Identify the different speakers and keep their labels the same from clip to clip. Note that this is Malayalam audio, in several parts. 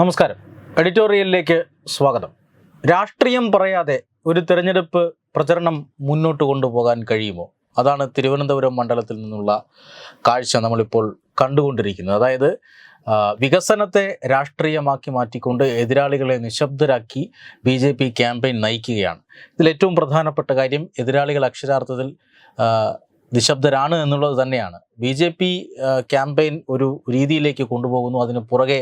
Speaker 1: നമസ്കാരം. എഡിറ്റോറിയലിലേക്ക് സ്വാഗതം. രാഷ്ട്രീയം പറയാതെ ഒരു തെരഞ്ഞെടുപ്പ് പ്രചരണം മുന്നോട്ട് കൊണ്ടുപോകാൻ കഴിയുമോ? അതാണ് തിരുവനന്തപുരം മണ്ഡലത്തിൽ നിന്നുള്ള കാഴ്ച നമ്മളിപ്പോൾ കണ്ടുകൊണ്ടിരിക്കുന്നത്. അതായത് വികസനത്തെ രാഷ്ട്രീയമാക്കി മാറ്റിക്കൊണ്ട് എതിരാളികളെ നിശബ്ദരാക്കി ബി ജെ പി ക്യാമ്പയിൻ നയിക്കുകയാണ്. ഇതിൽ ഏറ്റവും പ്രധാനപ്പെട്ട കാര്യം എതിരാളികൾ അക്ഷരാർത്ഥത്തിൽ നിശബ്ദരാണ് എന്നുള്ളത് തന്നെയാണ്. ബി ജെ പി ക്യാമ്പയിൻ ഒരു രീതിയിലേക്ക് കൊണ്ടുപോകുന്നു. അതിന് പുറകെ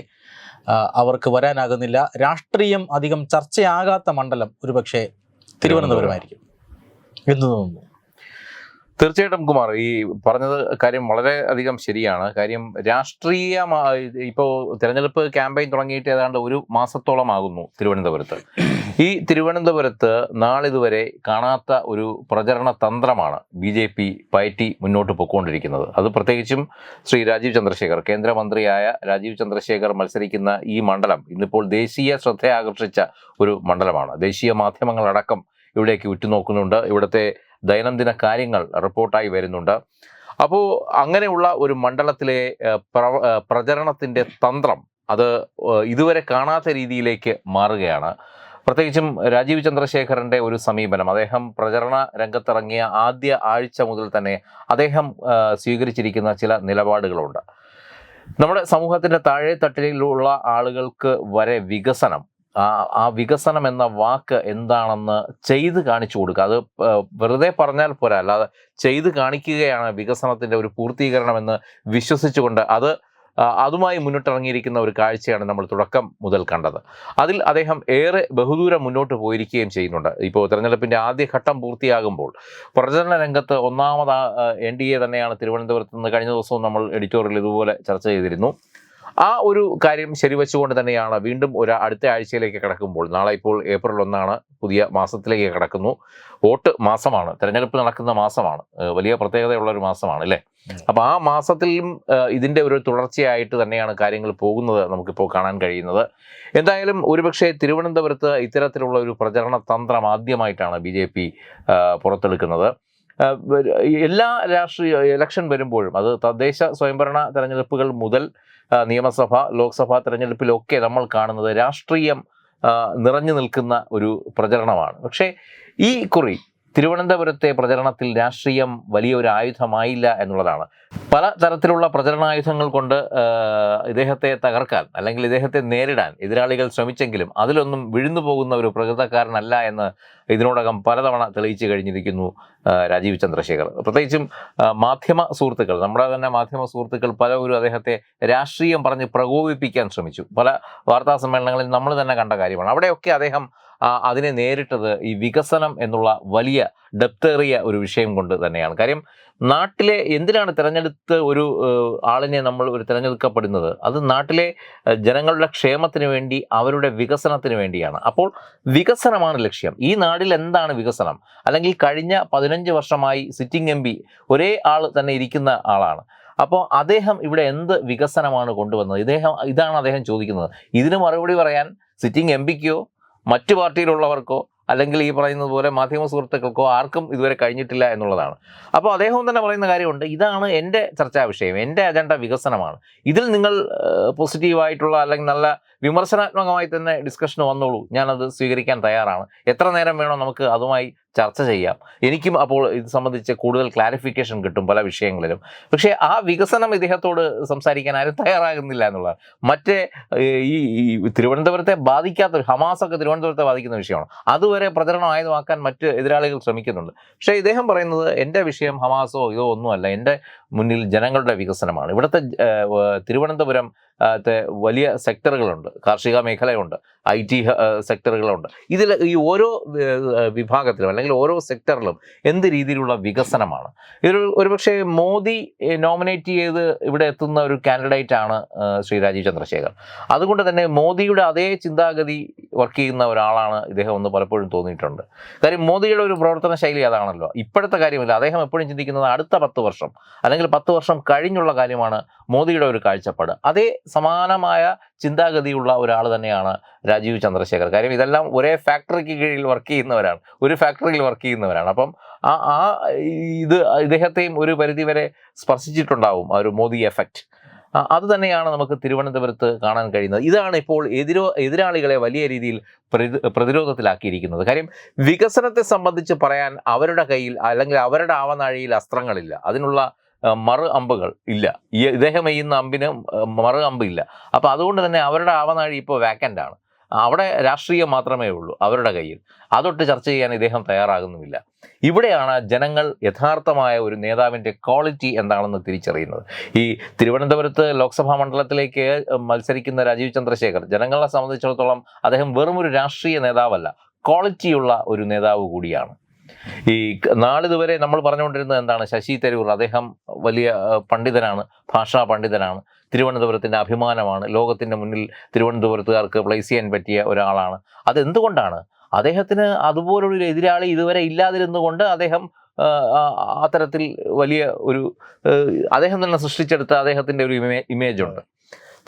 Speaker 1: അവർക്ക് വരാനാകുന്നില്ല. രാഷ്ട്രീയം അധികം ചർച്ചയാകാത്ത മണ്ഡലം ഒരുപക്ഷെ തിരുവനന്തപുരമായിരിക്കും. എന്ന് തോന്നുന്നു?
Speaker 2: തീർച്ചയായിട്ടും കുമാർ ഈ പറഞ്ഞത് കാര്യം വളരെ അധികം ശരിയാണ്. കാര്യം രാഷ്ട്രീയമായി ഇപ്പോൾ തിരഞ്ഞെടുപ്പ് ക്യാമ്പയിൻ തുടങ്ങിയിട്ട് ഏതാണ്ട് ഒരു മാസത്തോളമാകുന്നു തിരുവനന്തപുരത്ത്. ഈ തിരുവനന്തപുരത്ത് നാളിതുവരെ കാണാത്ത ഒരു പ്രചരണ തന്ത്രമാണ് ബി ജെ പി പയറ്റി മുന്നോട്ട് പൊയ്ക്കൊണ്ടിരിക്കുന്നത് അത് പ്രത്യേകിച്ചും ശ്രീ രാജീവ് ചന്ദ്രശേഖർ കേന്ദ്രമന്ത്രിയായ രാജീവ് ചന്ദ്രശേഖർ മത്സരിക്കുന്ന ഈ മണ്ഡലം ഇന്നിപ്പോൾ ദേശീയ ശ്രദ്ധയാകർഷിച്ച ഒരു മണ്ഡലമാണ്. ദേശീയ മാധ്യമങ്ങളടക്കം ഇവിടേക്ക് ഉറ്റുനോക്കുന്നുണ്ട്. ഇവിടുത്തെ ദൈനംദിന കാര്യങ്ങൾ റിപ്പോർട്ടായി വരുന്നുണ്ട്. അപ്പോൾ അങ്ങനെയുള്ള ഒരു മണ്ഡലത്തിലെ പ്രചരണത്തിന്റെ തന്ത്രം അത് ഇതുവരെ കാണാത്ത രീതിയിലേക്ക് മാറുകയാണ്. പ്രത്യേകിച്ചും രാജീവ് ചന്ദ്രശേഖരന്റെ ഒരു സമീപനം. അദ്ദേഹം പ്രചരണ രംഗത്തിറങ്ങിയ ആദ്യ ആഴ്ച മുതൽ തന്നെ അദ്ദേഹം സ്വീകരിച്ചിരിക്കുന്ന ചില നിലപാടുകളുണ്ട്. നമ്മുടെ സമൂഹത്തിന്റെ താഴെ തട്ടിലുള്ള ആളുകൾക്ക് വരെ വികസനം ആ വികസനം എന്ന വാക്ക് എന്താണെന്ന് ചെയ്ത് കാണിച്ചു കൊടുക്കുക. അത് വെറുതെ പറഞ്ഞാൽ പോരാ. അല്ലാതെ ചെയ്ത് കാണിക്കുകയാണ് വികസനത്തിന്റെ ഒരു പൂർത്തീകരണം എന്ന് വിശ്വസിച്ചുകൊണ്ട് അത് അതുമായി മുന്നിട്ടിറങ്ങിയിരിക്കുന്ന ഒരു കാഴ്ചയാണ് നമ്മൾ തുടക്കം മുതൽ കണ്ടത്. അതിൽ അദ്ദേഹം ഏറെ ബഹുദൂരം മുന്നോട്ട് പോയിരിക്കുകയും ചെയ്യുന്നുണ്ട്. ഇപ്പോൾ തെരഞ്ഞെടുപ്പിന്റെ ആദ്യഘട്ടം പൂർത്തിയാകുമ്പോൾ പ്രചരണ രംഗത്ത് ഒന്നാമത് എൻ ഡി എ തന്നെയാണ് തിരുവനന്തപുരത്ത് നിന്ന് കഴിഞ്ഞ ദിവസവും നമ്മൾ എഡിറ്റോറിയൽ ഇതുപോലെ ചർച്ച ചെയ്തിരുന്നു. ആ ഒരു കാര്യം ശരിവെച്ചുകൊണ്ട് തന്നെയാണ് വീണ്ടും ഒരു അടുത്ത ആഴ്ചയിലേക്ക് കടക്കുമ്പോൾ നാളെ ഇപ്പോൾ ഏപ്രിൽ ഒന്നാണ് പുതിയ മാസത്തിലേക്ക് കടക്കുന്നു. വോട്ട് മാസമാണ് തെരഞ്ഞെടുപ്പ് നടക്കുന്ന മാസമാണ് വലിയ പ്രത്യേകതയുള്ള ഒരു മാസമാണ് അല്ലേ? അപ്പൊ ആ മാസത്തിലും ഇതിന്റെ ഒരു തുടർച്ചയായിട്ട് തന്നെയാണ് കാര്യങ്ങൾ പോകുന്നത് നമുക്കിപ്പോൾ കാണാൻ കഴിയുന്നത്. എന്തായാലും ഒരുപക്ഷെ തിരുവനന്തപുരത്ത് ഇത്തരത്തിലുള്ള ഒരു പ്രചരണ തന്ത്രം ആദ്യമായിട്ടാണ് ബി ജെ പി പുറത്തെടുക്കുന്നത്. എല്ലാ രാഷ്ട്രീയ ഇലക്ഷൻ വരുമ്പോഴും അത് തദ്ദേശ സ്വയംഭരണ തെരഞ്ഞെടുപ്പുകൾ മുതൽ നിയമസഭ ലോക്സഭാ തെരഞ്ഞെടുപ്പിലൊക്കെ നമ്മൾ കാണുന്നത് രാഷ്ട്രീയം നിറഞ്ഞു നിൽക്കുന്ന ഒരു പ്രചരണമാണ്. പക്ഷേ ഈ കുറി തിരുവനന്തപുരത്തെ പ്രചരണത്തിൽ രാഷ്ട്രീയം വലിയൊരു ആയുധമായില്ല എന്നുള്ളതാണ്. പല തരത്തിലുള്ള പ്രചരണായുധങ്ങൾ കൊണ്ട് ഇദ്ദേഹത്തെ തകർക്കാൻ അല്ലെങ്കിൽ ഇദ്ദേഹത്തെ നേരിടാൻ എതിരാളികൾ ശ്രമിച്ചെങ്കിലും അതിലൊന്നും വിഴുന്നു പോകുന്ന ഒരു പ്രകൃതക്കാരനല്ല എന്ന് ഇതിനോടകം പലതവണ തെളിയിച്ചു കഴിഞ്ഞിരിക്കുന്നു രാജീവ് ചന്ദ്രശേഖർ. പ്രത്യേകിച്ചും മാധ്യമ സുഹൃത്തുക്കൾ നമ്മുടെ തന്നെ മാധ്യമ സുഹൃത്തുക്കൾ പലവരും അദ്ദേഹത്തെ രാഷ്ട്രീയം പറഞ്ഞ് പ്രകോപിപ്പിക്കാൻ ശ്രമിച്ചു. പല വാർത്താ സമ്മേളനങ്ങളിൽ നമ്മൾ തന്നെ കണ്ട കാര്യമാണ്. അവിടെയൊക്കെ അദ്ദേഹം അതിനെ നേരിട്ടത് ഈ വികസനം എന്നുള്ള വലിയ ഡെപ്തേറിയ ഒരു വിഷയം കൊണ്ട് തന്നെയാണ്. കാര്യം നാട്ടിലെ എന്തിനാണ് തിരഞ്ഞെടുത്ത് ഒരു ആളിനെ നമ്മൾ ഒരു തിരഞ്ഞെടുക്കപ്പെടുന്നത്? അത് നാട്ടിലെ ജനങ്ങളുടെ ക്ഷേമത്തിന് വേണ്ടി അവരുടെ വികസനത്തിന് വേണ്ടിയാണ്. അപ്പോൾ വികസനമാണ് ലക്ഷ്യം. ഈ നാടിൽ എന്താണ് വികസനം? അല്ലെങ്കിൽ കഴിഞ്ഞ പതിനഞ്ച് വർഷമായി സിറ്റിംഗ് എം ഒരേ ആൾ തന്നെ ഇരിക്കുന്ന ആളാണ്. അപ്പോൾ അദ്ദേഹം ഇവിടെ എന്ത് വികസനമാണ് കൊണ്ടുവന്നത്? ഇദ്ദേഹം ഇതാണ് അദ്ദേഹം ചോദിക്കുന്നത്. ഇതിന് മറുപടി പറയാൻ സിറ്റിംഗ് എം പിക്കോ മറ്റു പാർട്ടിയിലുള്ളവർക്കോ അല്ലെങ്കിൽ ഈ പറയുന്നത് പോലെ മാധ്യമ സുഹൃത്തുക്കൾക്കോ ആർക്കും ഇതുവരെ കഴിഞ്ഞിട്ടില്ല എന്നുള്ളതാണ്. അപ്പോൾ അദ്ദേഹം തന്നെ പറയുന്ന കാര്യമുണ്ട് ഇതാണ് എന്റെ ചർച്ചാ വിഷയം എന്റെ അജണ്ട വികസനമാണ്. ഇതിൽ നിങ്ങൾ പോസിറ്റീവായിട്ടുള്ള അല്ലെങ്കിൽ നല്ല വിമർശനാത്മകമായി തന്നെ ഡിസ്കഷന് വന്നോളൂ. ഞാനത് സ്വീകരിക്കാൻ തയ്യാറാണ്. എത്ര നേരം വേണോ നമുക്ക് അതുമായി ചർച്ച ചെയ്യാം. എനിക്കും അപ്പോൾ ഇത് സംബന്ധിച്ച് കൂടുതൽ ക്ലാരിഫിക്കേഷൻ കിട്ടും പല വിഷയങ്ങളിലും. പക്ഷേ ആ വികസനം ഇദ്ദേഹത്തോട് സംസാരിക്കാൻ ആരും തയ്യാറാകുന്നില്ല എന്നുള്ളതാണ്. മറ്റേ ഈ തിരുവനന്തപുരത്തെ ബാധിക്കാത്ത ഹമാസൊക്കെ തിരുവനന്തപുരത്തെ ബാധിക്കുന്ന വിഷയമാണ്. അതുവരെ പ്രചരണം ആയതുമാക്കാൻ മറ്റ് എതിരാളികൾ ശ്രമിക്കുന്നുണ്ട്. പക്ഷേ ഇദ്ദേഹം പറയുന്നത് എന്റെ വിഷയം ഹമാസോ ഇതോ ഒന്നുമല്ല. എന്റെ മുന്നിൽ ജനങ്ങളുടെ വികസനമാണ്. ഇവിടുത്തെ തിരുവനന്തപുരം വലിയ സെക്ടറുകളുണ്ട്. കാർഷിക മേഖലയുണ്ട്. ഐ ടി സെക്ടറുകളുണ്ട്. ഇതിൽ ഈ ഓരോ വിഭാഗത്തിലും അല്ലെങ്കിൽ ഓരോ സെക്ടറിലും എന്ത് രീതിയിലുള്ള വികസനമാണ്? ഇതൊരു ഒരുപക്ഷെ മോദി നോമിനേറ്റ് ചെയ്ത് ഇവിടെ എത്തുന്ന ഒരു കാൻഡിഡേറ്റ് ആണ് ശ്രീ രാജീവ് ചന്ദ്രശേഖർ. അതുകൊണ്ട് തന്നെ മോദിയുടെ അതേ ചിന്താഗതി വർക്ക് ചെയ്യുന്ന ഒരാളാണ് ഇദ്ദേഹം എന്ന് പലപ്പോഴും തോന്നിയിട്ടുണ്ട്. കാര്യം മോദിയുടെ ഒരു പ്രവർത്തന ശൈലി അതാണല്ലോ. ഇപ്പോഴത്തെ കാര്യമില്ല. അദ്ദേഹം എപ്പോഴും ചിന്തിക്കുന്നത് അടുത്ത പത്ത് വർഷം അല്ലെങ്കിൽ പത്ത് വർഷം കഴിഞ്ഞുള്ള കാര്യമാണ് മോദിയുടെ ഒരു കാഴ്ചപ്പാട്. അതേ സമാനമായ ചിന്താഗതിയുള്ള ഒരാൾ തന്നെയാണ് രാജീവ് ചന്ദ്രശേഖർ. കാര്യം ഇതെല്ലാം ഒരേ ഫാക്ടറിക്ക് കീഴിൽ വർക്ക് ചെയ്യുന്നവരാണ്. ഒരു ഫാക്ടറിയിൽ വർക്ക് ചെയ്യുന്നവരാണ്. അപ്പം ആ ആ ഇത് ഇദ്ദേഹത്തെയും ഒരു പരിധിവരെ സ്പർശിച്ചിട്ടുണ്ടാവും ആ ഒരു മോദി എഫക്റ്റ്. അത് തന്നെയാണ് നമുക്ക് തിരുവനന്തപുരത്ത് കാണാൻ കഴിയുന്നത്. ഇതാണ് ഇപ്പോൾ എതിരോ എതിരാളികളെ വലിയ രീതിയിൽ പ്രതി- പ്രതിരോധത്തിലാക്കിയിരിക്കുന്നത്. കാര്യം വികസനത്തെ സംബന്ധിച്ച് പറയാൻ അവരുടെ കയ്യിൽ അല്ലെങ്കിൽ അവരുടെ ആവനാഴിയിൽ അസ്ത്രങ്ങളില്ല. അതിനുള്ള മറു അമ്പുകൾ ഇല്ല. ഇദ്ദേഹം എയ്യുന്ന അമ്പിന് മറു അമ്പ് ഇല്ല. അപ്പോൾ അതുകൊണ്ട് തന്നെ അവരുടെ ആവനാഴി ഇപ്പോൾ വാക്കന്റ് ആണ്. അവിടെ രാഷ്ട്രീയം മാത്രമേ ഉള്ളൂ അവരുടെ കയ്യിൽ. അതൊട്ട് ചർച്ച ചെയ്യാൻ ഇദ്ദേഹം തയ്യാറാകുന്നുമില്ല. ഇവിടെയാണ് ജനങ്ങൾ യഥാർത്ഥമായ ഒരു നേതാവിന്റെ ക്വാളിറ്റി എന്താണെന്ന് തിരിച്ചറിയുന്നത്. ഈ തിരുവനന്തപുരത്ത് ലോക്സഭാ മണ്ഡലത്തിലേക്ക് മത്സരിക്കുന്ന രാജീവ് ചന്ദ്രശേഖർ ജനങ്ങളെ സംബന്ധിച്ചിടത്തോളം അദ്ദേഹം വെറുമൊരു രാഷ്ട്രീയ നേതാവല്ല ക്വാളിറ്റിയുള്ള ഒരു നേതാവ് കൂടിയാണ്. ഈ നാളിതുവരെ നമ്മൾ പറഞ്ഞുകൊണ്ടിരുന്നത് എന്താണ്? ശശി തരൂർ അദ്ദേഹം വലിയ പണ്ഡിതനാണ് ഭാഷാ പണ്ഡിതനാണ് തിരുവനന്തപുരത്തിന്റെ അഭിമാനമാണ് ലോകത്തിന്റെ മുന്നിൽ തിരുവനന്തപുരത്തുകാർക്ക് പ്ലേസ് ചെയ്യാൻ പറ്റിയ ഒരാളാണ്. അതെന്തുകൊണ്ടാണ്? അദ്ദേഹത്തിന് അതുപോലൊരു എതിരാളി ഇതുവരെ ഇല്ലാതിരുന്നുകൊണ്ട് അദ്ദേഹം അത്തരത്തിൽ വലിയ ഒരു അദ്ദേഹം തന്നെ സൃഷ്ടിച്ചെടുത്ത അദ്ദേഹത്തിന്റെ ഒരു ഇമേ ഇമേജ് ഉണ്ട്.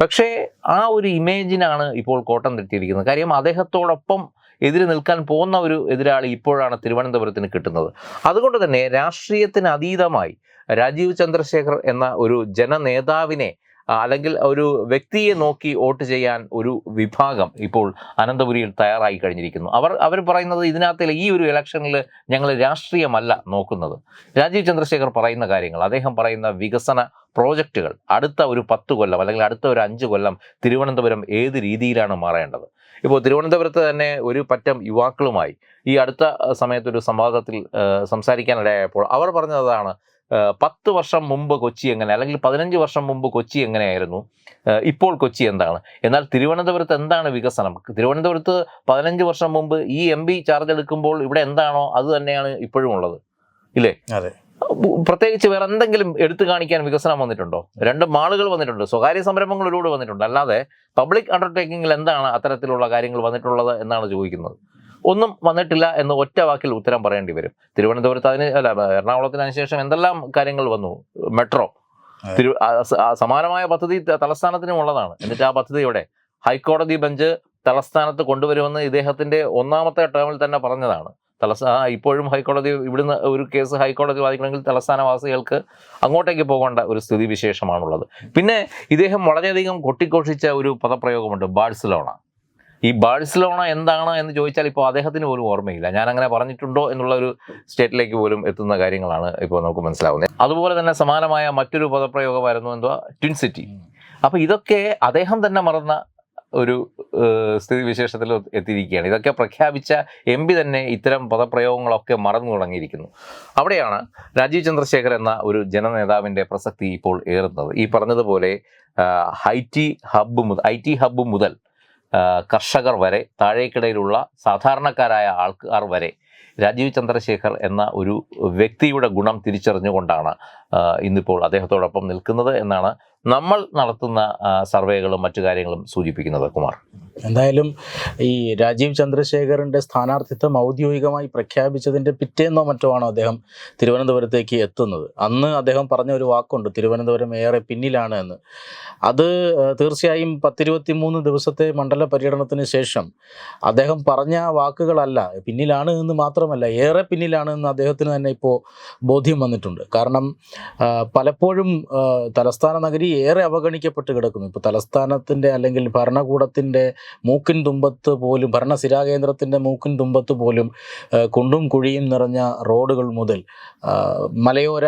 Speaker 2: പക്ഷേ ആ ഒരു ഇമേജിനാണ് ഇപ്പോൾ കോട്ടം തെറ്റിയിരിക്കുന്നത്. കാര്യം അദ്ദേഹത്തോടൊപ്പം എതിര് നിൽക്കാൻ പോകുന്ന ഒരു എതിരാളി ഇപ്പോഴാണ് തിരുവനന്തപുരത്തിന് കിട്ടുന്നത്. അതുകൊണ്ട് തന്നെ രാഷ്ട്രീയത്തിന് അതീതമായി രാജീവ് ചന്ദ്രശേഖർ എന്ന ഒരു ജനനേതാവിനെ അല്ലെങ്കിൽ ഒരു വ്യക്തിയെ നോക്കി വോട്ട് ചെയ്യാൻ ഒരു വിഭാഗം ഇപ്പോൾ അനന്തപുരിയിൽ തയ്യാറായി കഴിഞ്ഞിരിക്കുന്നു. അവർ അവർ പറയുന്നത് ഇതിനകത്തിൽ ഈ ഒരു ഇലക്ഷനിൽ ഞങ്ങൾ രാഷ്ട്രീയമല്ല നോക്കുന്നത്. രാജീവ് ചന്ദ്രശേഖർ പറയുന്ന കാര്യങ്ങൾ അദ്ദേഹം പറയുന്ന വികസന പ്രോജക്റ്റുകൾ അടുത്ത ഒരു പത്ത് കൊല്ലം അല്ലെങ്കിൽ അടുത്ത ഒരു അഞ്ച് കൊല്ലം തിരുവനന്തപുരം ഏത് രീതിയിലാണ് മാറേണ്ടത്? ഇപ്പോൾ തിരുവനന്തപുരത്ത് തന്നെ ഒരു പറ്റം യുവാക്കളുമായി ഈ അടുത്ത സമയത്തൊരു സംവാദത്തിൽ സംസാരിക്കാനിടയായപ്പോൾ അവർ പറഞ്ഞതാണ് പത്ത് വർഷം മുമ്പ് കൊച്ചി എങ്ങനെ അല്ലെങ്കിൽ പതിനഞ്ച് വർഷം മുമ്പ് കൊച്ചി എങ്ങനെയായിരുന്നു? ഇപ്പോൾ കൊച്ചി എന്താണ്? എന്നാൽ തിരുവനന്തപുരത്ത് എന്താണ് വികസനം? തിരുവനന്തപുരത്ത് പതിനഞ്ച് വർഷം മുമ്പ് ഈ എം ചാർജ് എടുക്കുമ്പോൾ ഇവിടെ എന്താണോ അത് തന്നെയാണ് ഇപ്പോഴും ഉള്ളത്. ഇല്ലേ?
Speaker 1: അതെ.
Speaker 2: പ്രത്യേകിച്ച് വേറെ എന്തെങ്കിലും എടുത്തു കാണിക്കാൻ വികസനം വന്നിട്ടുണ്ടോ? രണ്ട് മാളുകൾ വന്നിട്ടുണ്ട് സ്വകാര്യ സംരംഭങ്ങളിലൂടെ വന്നിട്ടുണ്ട്. അല്ലാതെ പബ്ലിക് അണ്ടർടേക്കിങ്ങിൽ എന്താണ് അത്തരത്തിലുള്ള കാര്യങ്ങൾ വന്നിട്ടുള്ളത് എന്നാണ് ചോദിക്കുന്നത്. ഒന്നും വന്നിട്ടില്ല എന്ന് ഒറ്റ വാക്കിൽ ഉത്തരം പറയേണ്ടി വരും. തിരുവനന്തപുരത്ത് അതിന് അല്ല എറണാകുളത്തിന് അതിനുശേഷം എന്തെല്ലാം കാര്യങ്ങൾ വന്നു? മെട്രോ. തിരു സമാനമായ പദ്ധതി തലസ്ഥാനത്തിനും ഉള്ളതാണ്. എന്നിട്ട് ആ പദ്ധതിയുടെ ഹൈക്കോടതി ബെഞ്ച് തലസ്ഥാനത്ത് കൊണ്ടുവരുമെന്ന് ഇദ്ദേഹത്തിന്റെ ഒന്നാമത്തെ ടേമിൽ തന്നെ പറഞ്ഞതാണ്. തലസ്ഥാ ഇപ്പോഴും ഹൈക്കോടതി ഇവിടുന്ന് ഒരു കേസ് ഹൈക്കോടതി വാദിക്കണമെങ്കിൽ തലസ്ഥാനവാസികൾക്ക് അങ്ങോട്ടേക്ക് പോകേണ്ട ഒരു സ്ഥിതി വിശേഷമാണുള്ളത് പിന്നെ ഇദ്ദേഹം വളരെയധികം കൊട്ടിഘോഷിച്ച ഒരു പദപ്രയോഗമുണ്ട് ബാഴ്സലോണ. ഈ ബാഴ്സലോണ എന്താണ് എന്ന് ചോദിച്ചാൽ ഇപ്പോൾ അദ്ദേഹത്തിന് പോലും ഓർമ്മയില്ല. ഞാൻ അങ്ങനെ പറഞ്ഞിട്ടുണ്ടോ എന്നുള്ള ഒരു സ്റ്റേറ്റിലേക്ക് പോലും എത്തുന്ന കാര്യങ്ങളാണ് ഇപ്പോൾ നമുക്ക് മനസ്സിലാവുന്നത്. അതുപോലെ തന്നെ സമാനമായ മറ്റൊരു പദപ്രയോഗമായിരുന്നു എന്തുവാ? Twin city. അപ്പോൾ ഇതൊക്കെ അദ്ദേഹം തന്നെ മറന്ന ഒരു സ്ഥിതി സ്ഥിതിവിശേഷത്തിൽ എത്തിയിരിക്കുകയാണ്. ഇതൊക്കെ പ്രഖ്യാപിച്ച എം പി തന്നെ ഇത്തരം പദപ്രയോഗങ്ങളൊക്കെ മറന്നു തുടങ്ങിയിരിക്കുന്നു. അവിടെയാണ് രാജീവ് ചന്ദ്രശേഖർ എന്ന ഒരു ജനനേതാവിന്റെ പ്രസക്തി ഇപ്പോൾ ഏറുന്നത്. ഈ പറഞ്ഞതുപോലെ ഐ ടി ഹബ്ബ് മുതൽ ഐ ടി ഹബ്ബ് മുതൽ കർഷകർ വരെ താഴേക്കിടയിലുള്ള സാധാരണക്കാരായ ആൾക്കാർ വരെ രാജീവ് ചന്ദ്രശേഖർ എന്ന ഒരു വ്യക്തിയുടെ ഗുണം തിരിച്ചറിഞ്ഞുകൊണ്ടാണ് ഇന്നിപ്പോൾ അദ്ദേഹത്തോടൊപ്പം നിൽക്കുന്നത് എന്നാണ് നമ്മൾ നടത്തുന്ന സർവേകളും മറ്റു കാര്യങ്ങളും സൂചിപ്പിക്കുന്നത് കുമാർ.
Speaker 1: എന്തായാലും ഈ രാജീവ് ചന്ദ്രശേഖറിന്റെ സ്ഥാനാർത്ഥിത്വം ഔദ്യോഗികമായി പ്രഖ്യാപിച്ചതിന്റെ പിറ്റേന്നോ മറ്റോ ആണോ അദ്ദേഹം തിരുവനന്തപുരത്തേക്ക് എത്തുന്നത്? അന്ന് അദ്ദേഹം പറഞ്ഞ ഒരു വാക്കുണ്ട് തിരുവനന്തപുരം ഏറെ പിന്നിലാണ് എന്ന്. അത് തീർച്ചയായും പത്തിരുപത്തി മൂന്ന് ദിവസത്തെ മണ്ഡല പര്യടനത്തിന് ശേഷം അദ്ദേഹം പറഞ്ഞ വാക്കുകളല്ല പിന്നിലാണ് എന്ന് മാത്രമല്ല ഏറെ പിന്നിലാണ് എന്ന് അദ്ദേഹത്തിന് തന്നെ ഇപ്പോൾ ബോധ്യം വന്നിട്ടുണ്ട്. കാരണം പലപ്പോഴും തലസ്ഥാന നഗരി ഏറെ അവഗണിക്കപ്പെട്ട് കിടക്കുന്നു. ഇപ്പോൾ തലസ്ഥാനത്തിന്റെ അല്ലെങ്കിൽ ഭരണകൂടത്തിന്റെ മൂക്കിൻ തുമ്പത്ത് പോലും ഭരണസിരാകേന്ദ്രത്തിന്റെ മൂക്കിൻ തുമ്പത്ത് പോലും കുണ്ടും കുഴിയും നിറഞ്ഞ റോഡുകൾ മുതൽ മലയോര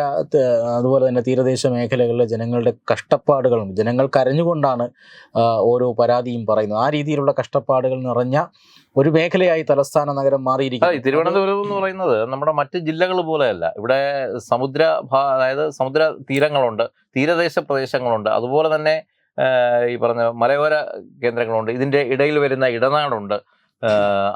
Speaker 1: അതുപോലെ തന്നെ തീരദേശ മേഖലകളിലെ ജനങ്ങളുടെ കഷ്ടപ്പാടുകൾ ജനങ്ങൾ കരഞ്ഞുകൊണ്ടാണ് ഓരോ പരാതിയും പറയുന്നത്. ആ രീതിയിലുള്ള കഷ്ടപ്പാടുകൾ നിറഞ്ഞ ഒരു മേഖലയായി തലസ്ഥാന നഗരം
Speaker 2: അതെ
Speaker 1: മാറിയിരിക്കുന്നു
Speaker 2: തിരുവനന്തപുരം എന്ന് പറയുന്നത് നമ്മുടെ മറ്റ് ജില്ലകൾ പോലെയല്ല. ഇവിടെ സമുദ്ര അതായത് സമുദ്ര തീരങ്ങളുണ്ട് തീരദേശ പ്രദേശങ്ങളുണ്ട്. അതുപോലെ തന്നെ ഈ പറഞ്ഞ മലയോര കേന്ദ്രങ്ങളുണ്ട്. ഇതിന്റെ ഇടയിൽ വരുന്ന ഇടനാടുണ്ട്.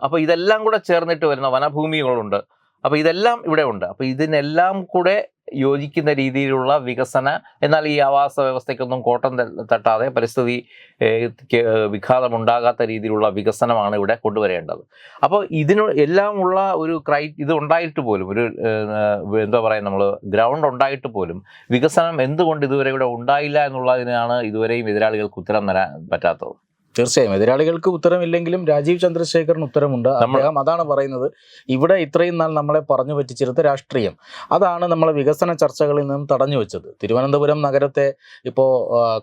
Speaker 2: അപ്പോൾ ഇതെല്ലാം കൂടെ ചേർന്നിട്ട് വരുന്ന വനഭൂമികളുണ്ട്. അപ്പോൾ ഇതെല്ലാം ഇവിടെ ഉണ്ട്. അപ്പോൾ ഇതിനെല്ലാം കൂടെ യോജിക്കുന്ന രീതിയിലുള്ള വികസന എന്നാൽ ഈ ആവാസ വ്യവസ്ഥയ്ക്കൊന്നും കോട്ടം തട്ടാതെ പരിസ്ഥിതി വിഘാതമുണ്ടാകാത്ത രീതിയിലുള്ള വികസനമാണ് ഇവിടെ കൊണ്ടുവരേണ്ടത്. അപ്പോൾ ഇതിന് എല്ലാം ഉള്ള ഒരു ക്രൈ ഇത് ഉണ്ടായിട്ട് പോലും ഒരു എന്താ പറയുക നമ്മൾ ഗ്രൗണ്ട് ഉണ്ടായിട്ട് പോലും വികസനം എന്തുകൊണ്ട് ഇതുവരെ ഇവിടെ ഉണ്ടായില്ല എന്നുള്ളതിനാണ് ഇതുവരെയും എതിരാളികൾക്ക് ഉത്തരം തരാൻ പറ്റാത്തത്.
Speaker 1: തീർച്ചയായും. എതിരാളികൾക്ക് ഉത്തരമില്ലെങ്കിലും രാജീവ് ചന്ദ്രശേഖറിന് ഉത്തരമുണ്ട്. അദ്ദേഹം അതാണ് പറയുന്നത്. ഇവിടെ ഇത്രയും നാൾ നമ്മളെ പറഞ്ഞു പറ്റിച്ചിരുത്ത രാഷ്ട്രീയം. അതാണ് നമ്മളെ വികസന ചർച്ചകളിൽ നിന്നും തടഞ്ഞു വെച്ചത്. തിരുവനന്തപുരം നഗരത്തെ ഇപ്പോൾ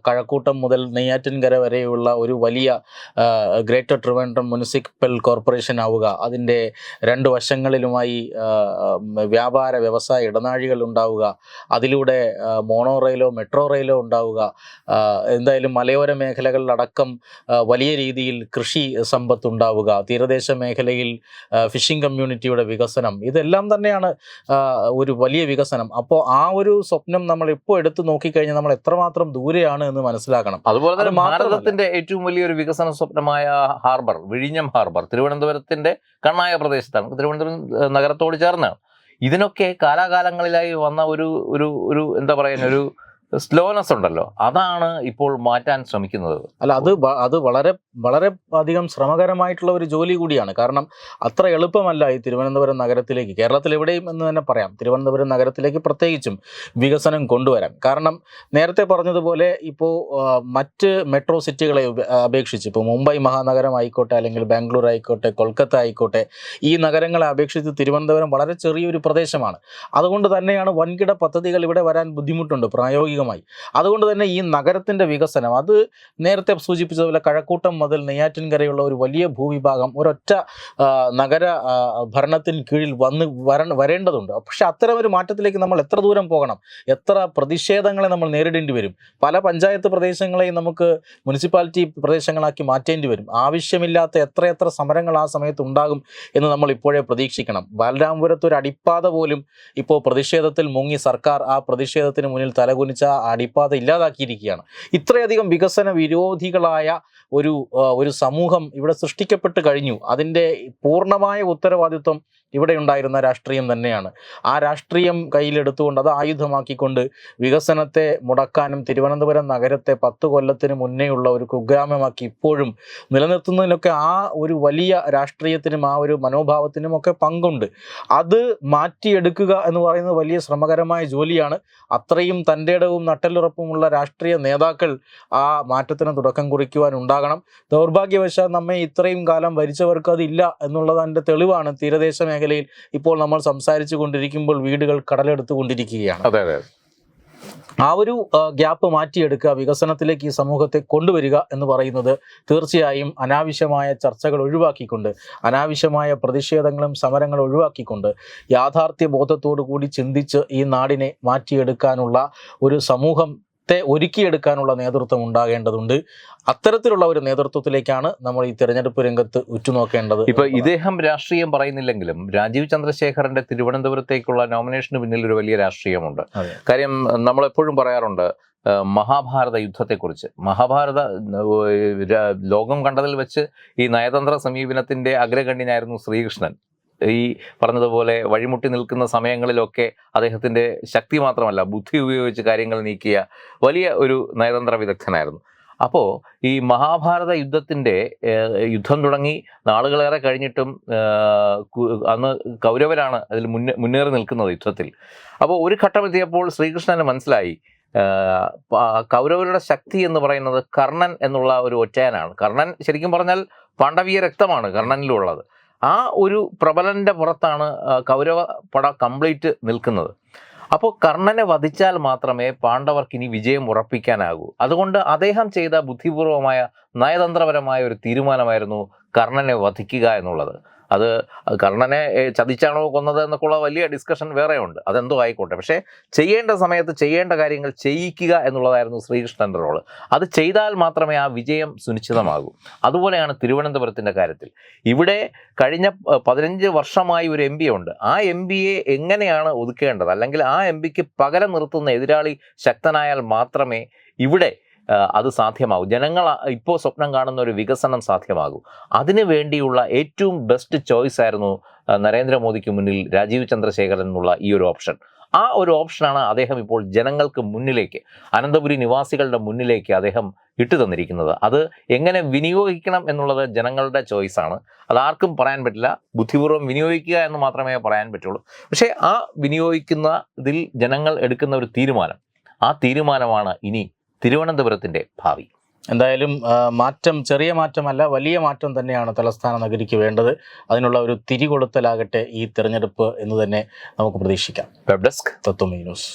Speaker 1: കഴക്കൂട്ടം മുതൽ നെയ്യാറ്റിൻകര വരെയുള്ള ഒരു വലിയ ഗ്രേറ്റർ ട്രിവാൻഡ്രം മുനിസിപ്പൽ കോർപ്പറേഷൻ ആവുക അതിന്റെ രണ്ട് വശങ്ങളിലുമായി വ്യാപാര വ്യവസായ ഇടനാഴികൾ ഉണ്ടാവുക അതിലൂടെ മോണോ റെയിലോ മെട്രോ റെയിലോ ഉണ്ടാവുക എന്തായാലും മലയോര മേഖലകളിലടക്കം വലിയ രീതിയിൽ കൃഷി സമ്പത്ത് ഉണ്ടാവുക തീരദേശ മേഖലയിൽ ഫിഷിംഗ് കമ്മ്യൂണിറ്റിയുടെ വികസനം ഇതെല്ലാം തന്നെയാണ് ഒരു വലിയ വികസനം. അപ്പോൾ ആ ഒരു സ്വപ്നം നമ്മൾ ഇപ്പോൾ എടുത്തു നോക്കിക്കഴിഞ്ഞാൽ നമ്മൾ എത്രമാത്രം ദൂരെയാണ് എന്ന് മനസ്സിലാക്കണം.
Speaker 2: അതുപോലെ തന്നെ. ഭാരതത്തിന്റെ ഏറ്റവും വലിയൊരു വികസന സ്വപ്നമായ ഹാർബർ വിഴിഞ്ഞം ഹാർബർ തിരുവനന്തപുരത്തിന്റെ കണ്ണായ പ്രദേശത്താണ്. തിരുവനന്തപുരം നഗരത്തോട് ചേർന്നാണ്. ഇതിനൊക്കെ കാലാകാലങ്ങളിലായി വന്ന ഒരു ഒരു ഒരു എന്താ പറയുന്ന ഒരു സ്ലോനെസ് ഉണ്ടല്ലോ. അതാണ് ഇപ്പോൾ മാറ്റാൻ ശ്രമിക്കുന്നത്.
Speaker 1: അല്ല അത് അത് വളരെ വളരെ അധികം ശ്രമകരമായിട്ടുള്ള ഒരു ജോലി കൂടിയാണ്. കാരണം അത്ര എളുപ്പമല്ല ഈ തിരുവനന്തപുരം നഗരത്തിലേക്ക് കേരളത്തിൽ എവിടെയും എന്ന് തന്നെ പറയാം. തിരുവനന്തപുരം നഗരത്തിലേക്ക് പ്രത്യേകിച്ചും വികസനം കൊണ്ടുവരാൻ. കാരണം നേരത്തെ പറഞ്ഞതുപോലെ ഇപ്പോൾ മറ്റ് മെട്രോ സിറ്റികളെ അപേക്ഷിച്ച് ഇപ്പോൾ മുംബൈ മഹാനഗരം ആയിക്കോട്ടെ അല്ലെങ്കിൽ ബാംഗ്ലൂർ ആയിക്കോട്ടെ കൊൽക്കത്ത ആയിക്കോട്ടെ ഈ നഗരങ്ങളെ അപേക്ഷിച്ച് തിരുവനന്തപുരം വളരെ ചെറിയൊരു പ്രദേശമാണ്. അതുകൊണ്ട് തന്നെയാണ് വൻകിട പദ്ധതികൾ ഇവിടെ വരാൻ ബുദ്ധിമുട്ടുണ്ട്. പ്രായോഗികമായി അതുകൊണ്ട് തന്നെ ഈ നഗരത്തിന്റെ വികസനം അത് നേരത്തെ സൂചിപ്പിച്ചതുപോലെ കഴക്കൂട്ടം മുതൽ നെയ്യാറ്റിൻകരയുള്ള ഒരു വലിയ ഭൂവിഭാഗം ഒരൊറ്റ നഗര ഭരണത്തിന് കീഴിൽ വന്ന് വര വരേണ്ടതുണ്ട്. പക്ഷെ അത്തരം ഒരു മാറ്റത്തിലേക്ക് നമ്മൾ എത്ര ദൂരം പോകണം? എത്ര പ്രതിഷേധങ്ങളെ നമ്മൾ നേരിടേണ്ടി വരും? പല പഞ്ചായത്ത് പ്രദേശങ്ങളെയും നമുക്ക് മുനിസിപ്പാലിറ്റി പ്രദേശങ്ങളാക്കി മാറ്റേണ്ടി വരും. ആവശ്യമില്ലാത്ത എത്രയെത്ര സമരങ്ങൾ ആ സമയത്ത് ഉണ്ടാകും എന്ന് നമ്മൾ ഇപ്പോഴേ പ്രതീക്ഷിക്കണം. ബാലരാമപുരത്ത് ഒരു അടിപ്പാത പോലും ഇപ്പോൾ പ്രതിഷേധത്തിൽ മുങ്ങി സർക്കാർ ആ പ്രതിഷേധത്തിന് മുന്നിൽ തലകുനിച്ച അടിപ്പാത ഇല്ലാതാക്കിയിരിക്കുകയാണ്. ഇത്രയധികം വികസന വിരോധികളായ ഒരു ഒരു സമൂഹം ഇവിടെ സൃഷ്ടിക്കപ്പെട്ട് കഴിഞ്ഞു. അതിന്റെ പൂർണമായ ഉത്തരവാദിത്വം ഇവിടെ ഉണ്ടായിരുന്ന രാഷ്ട്രീയം തന്നെയാണ്. ആ രാഷ്ട്രീയം കയ്യിലെടുത്തുകൊണ്ട് അത് ആയുധമാക്കിക്കൊണ്ട് വികസനത്തെ മുടക്കാനും തിരുവനന്തപുരം നഗരത്തെ പത്ത് കൊല്ലത്തിന് മുന്നേയുള്ള ഒരു കുഗ്രാമമാക്കി ഇപ്പോഴും നിലനിർത്തുന്നതിനൊക്കെ ആ ഒരു വലിയ രാഷ്ട്രീയത്തിനും ആ ഒരു മനോഭാവത്തിനും ഒക്കെ പങ്കുണ്ട്. അത് മാറ്റിയെടുക്കുക എന്ന് പറയുന്നത് വലിയ ശ്രമകരമായ ജോലിയാണ്. അത്രയും തന്റെ ഇടവും നട്ടലുറപ്പുമുള്ള രാഷ്ട്രീയ നേതാക്കൾ ആ മാറ്റത്തിന് തുടക്കം കുറിക്കുവാൻ ഉണ്ടാകണം. ദൗർഭാഗ്യവശാൽ നമ്മെ ഇത്രയും കാലം ഭരിച്ചവർക്ക് അതില്ല എന്നുള്ളത് അതിന്റെ തെളിവാണ് തീരദേശ മേഖലയിൽ ഇപ്പോൾ നമ്മൾ സംസാരിച്ചു കൊണ്ടിരിക്കുമ്പോൾ വീടുകൾ കടലെടുത്തു കൊണ്ടിരിക്കുകയാണ്
Speaker 2: അതെ അതെ.
Speaker 1: ആ ഒരു ഗ്യാപ്പ് മാറ്റിയെടുക്കുക വികസനത്തിലേക്ക് ഈ സമൂഹത്തെ കൊണ്ടുവരിക എന്ന് പറയുന്നത് തീർച്ചയായും അനാവശ്യമായ ചർച്ചകൾ ഒഴിവാക്കിക്കൊണ്ട് അനാവശ്യമായ പ്രതിഷേധങ്ങളും സമരങ്ങളും ഒഴിവാക്കിക്കൊണ്ട് യാഥാർത്ഥ്യ ബോധത്തോടു കൂടി ചിന്തിച്ച് ഈ നാടിനെ മാറ്റിയെടുക്കാനുള്ള ഒരു സമൂഹത്തെ ഒരുക്കിയെടുക്കാനുള്ള നേതൃത്വം ഉണ്ടാകേണ്ടതുണ്ട്. അത്തരത്തിലുള്ള ഒരു നേതൃത്വത്തിലേക്കാണ് നമ്മൾ ഈ തെരഞ്ഞെടുപ്പ് രംഗത്ത് ഉറ്റുനോക്കേണ്ടത്
Speaker 2: ഇപ്പൊ ഇദ്ദേഹം രാഷ്ട്രീയം പറയുന്നില്ലെങ്കിലും രാജീവ് ചന്ദ്രശേഖറിന്റെ തിരുവനന്തപുരത്തേക്കുള്ള നോമിനേഷന് പിന്നിൽ ഒരു വലിയ രാഷ്ട്രീയമുണ്ട്. കാര്യം നമ്മൾ എപ്പോഴും പറയാറുണ്ട് മഹാഭാരത യുദ്ധത്തെക്കുറിച്ച്. മഹാഭാരത ലോകം കണ്ടതിൽ വെച്ച് ഈ നയതന്ത്ര സമീപനത്തിന്റെ അഗ്രഗണ്യനായിരുന്നു ശ്രീകൃഷ്ണൻ. ഈ പറഞ്ഞതുപോലെ വഴിമുട്ടി നിൽക്കുന്ന സമയങ്ങളിലൊക്കെ അദ്ദേഹത്തിന്റെ ശക്തി മാത്രമല്ല ബുദ്ധി ഉപയോഗിച്ച് കാര്യങ്ങൾ നീക്കിയ വലിയ ഒരു നയതന്ത്ര വിദഗ്ധനായിരുന്നു. അപ്പോൾ ഈ മഹാഭാരത യുദ്ധത്തിന്റെ യുദ്ധം തുടങ്ങി നാളുകളേറെ കഴിഞ്ഞിട്ടും അന്ന് കൗരവരാണ് അതിൽ മുന്നേ മുന്നേറി നിൽക്കുന്നത് യുദ്ധത്തിൽ. അപ്പോൾ ഒരു ഘട്ടം എത്തിയപ്പോൾ ശ്രീകൃഷ്ണന് മനസ്സിലായി കൗരവരുടെ ശക്തി എന്ന് പറയുന്നത് കർണൻ എന്നുള്ള ഒരു ഒറ്റയനാണ്. കർണൻ ശരിക്കും പറഞ്ഞാൽ പാണ്ഡവീയ രക്തമാണ് കർണനിലുള്ളത്. ആ ഒരു പ്രബലന്റെ പുറത്താണ് കൗരവ പട കംപ്ലീറ്റ് നിൽക്കുന്നത്. അപ്പോൾ കർണനെ വധിച്ചാൽ മാത്രമേ പാണ്ഡവർക്ക് ഇനി വിജയം ഉറപ്പിക്കാനാകൂ. അതുകൊണ്ട് അദ്ദേഹം ചെയ്ത ബുദ്ധിപൂർവമായ നയതന്ത്രപരമായ ഒരു തീരുമാനമായിരുന്നു കർണനെ വധിക്കുക എന്നുള്ളത്. അത് കർണനെ ചതിച്ചാണോ കൊന്നത് എന്നൊക്കെയുള്ള വലിയ ഡിസ്കഷൻ വേറെ ഉണ്ട് അതെന്തോ ആയിക്കോട്ടെ. പക്ഷേ ചെയ്യേണ്ട സമയത്ത് ചെയ്യേണ്ട കാര്യങ്ങൾ ചെയ്യിക്കുക എന്നുള്ളതായിരുന്നു ശ്രീകൃഷ്ണന്റെ റോൾ അത് ചെയ്താൽ മാത്രമേ ആ വിജയം സുനിശ്ചിതമാകൂ. അതുപോലെയാണ് തിരുവനന്തപുരത്തിന്റെ കാര്യത്തിൽ. ഇവിടെ കഴിഞ്ഞ പതിനഞ്ച് വർഷമായി ഒരു എം ഉണ്ട്. ആ എം പിയെ എങ്ങനെയാണ് ഒതുക്കേണ്ടത്? അല്ലെങ്കിൽ ആ എം പിക്ക് പകരം നിർത്തുന്ന എതിരാളി ശക്തനായാൽ മാത്രമേ ഇവിടെ അത് സാധ്യമാകും. ജനങ്ങൾ ഇപ്പോൾ സ്വപ്നം കാണുന്ന ഒരു വികസനം സാധ്യമാകും. അതിനു വേണ്ടിയുള്ള ഏറ്റവും ബെസ്റ്റ് ചോയ്സ് ആയിരുന്നു നരേന്ദ്രമോദിക്ക് മുന്നിൽ രാജീവ് ചന്ദ്രശേഖരൻ എന്നുള്ള ഈ ഒരു ഓപ്ഷൻ ആ ഒരു ഓപ്ഷനാണ് അദ്ദേഹം ഇപ്പോൾ ജനങ്ങൾക്ക് മുന്നിലേക്ക് അനന്തപുരി നിവാസികളുടെ മുന്നിലേക്ക് അദ്ദേഹം ഇട്ടു തന്നിരിക്കുന്നത്. അത് എങ്ങനെ വിനിയോഗിക്കണം എന്നുള്ളത് ജനങ്ങളുടെ ചോയ്സാണ് അതാർക്കും പറയാൻ പറ്റില്ല. ബുദ്ധിപൂർവം വിനിയോഗിക്കുക എന്ന് മാത്രമേ പറയാൻ പറ്റുള്ളൂ. പക്ഷേ ആ വിനിയോഗിക്കുന്ന ഇതിൽ ജനങ്ങൾ എടുക്കുന്ന ഒരു തീരുമാനം. ആ തീരുമാനമാണ് ഇനി തിരുവനന്തപുരത്തിന്റെ ഭാവി.
Speaker 1: എന്തായാലും മാറ്റം ചെറിയ മാറ്റമല്ല വലിയ മാറ്റം തന്നെയാണ് തലസ്ഥാന നഗരിക്ക് വേണ്ടത്. അതിനുള്ള ഒരു തിരികൊളുത്തലാകട്ടെ ഈ തെരഞ്ഞെടുപ്പ് എന്ന് തന്നെ നമുക്ക് പ്രതീക്ഷിക്കാം.
Speaker 2: Web desk
Speaker 1: Tatwamayi news.